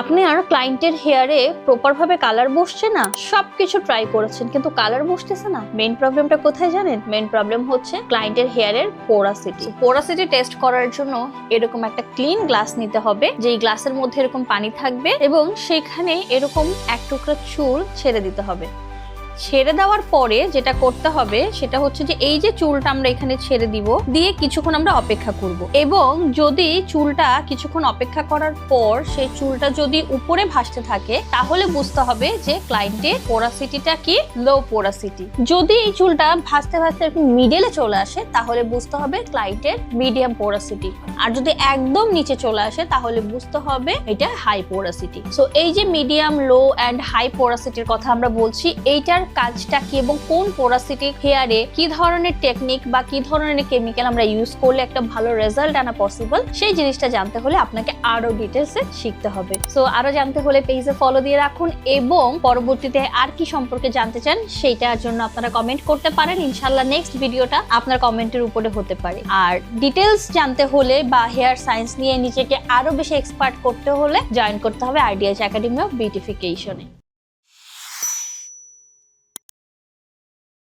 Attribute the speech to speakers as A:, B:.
A: আপনি আর ক্লায়েন্টের হেয়ারে প্রপার ভাবে কালার বসছে না, সবকিছু ট্রাই করেছেন, কিন্তু কালার বসতেছে না। মেইন প্রবলেমটা কোথায় জানেন? মেইন প্রবলেম হচ্ছে ক্লায়েন্টের হেয়ারের পোরাসিটি পোরাসিটি টেস্ট করার জন্য এরকম একটা ক্লিন গ্লাস নিতে হবে, যেই গ্লাসের মধ্যে এরকম পানি থাকবে এবং সেইখানে এরকম এক টুকরা চুল ছেড়ে দিতে হবে। ছেড়ে দেওয়ার পরে যেটা করতে হবে সেটা হচ্ছে যে এই যে চুলটা আমরা এখানে ছেড়ে দিব, দিয়ে কিছুক্ষণ আমরা অপেক্ষা করব। এবং যদি চুলটা কিছুক্ষণ অপেক্ষা করার পর সেই চুলটা যদি উপরে ভাসতে থাকে, তাহলে বুঝতে হবে যে ক্লায়েন্টের পোরাসিটিটা কি? লো পোরাসিটি যদি এই চুলটা ভাসতে ভাসতে মিডলে চলে আসে, তাহলে বুঝতে হবে ক্লায়েন্টের মিডিয়াম পোরাসিটি আর যদি একদম নিচে চলে আসে, তাহলে বুঝতে হবে এটা হাই পোরাসিটি সো এই যে মিডিয়াম লো অ্যান্ড হাই পোরাসিটির কথা আমরা বলছি, এইটার কাজটা কি এবং কোন পোরাসিটি হেয়ারে কি ধরনের টেকনিক বা কি ধরনের কেমিক্যাল আমরা ইউজ করলে একটা ভালো রেজাল্ট আনা পসিবল সেই জিনিসটা জানতে হলে আপনাকে আরও ডিটেলসে শিখতে হবে। সো আরও জানতে হলে পেজে ফলো দিয়ে রাখুন এবং পরবর্তীতে আর কি সম্পর্কে জানতে চান, সেইটার জন্য আপনারা কমেন্ট করতে পারেন। ইনশাল্লাহ নেক্সট ভিডিওটা আপনার কমেন্টের উপরে হতে পারে। আর ডিটেলস জানতে হলে বা হেয়ার সায়েন্স নিয়ে নিজেকে আরও বেশি এক্সপার্ট করতে হলে জয়েন করতে হবে আইডিয়াস একাডেমি অফ বিউটিফিকেশনে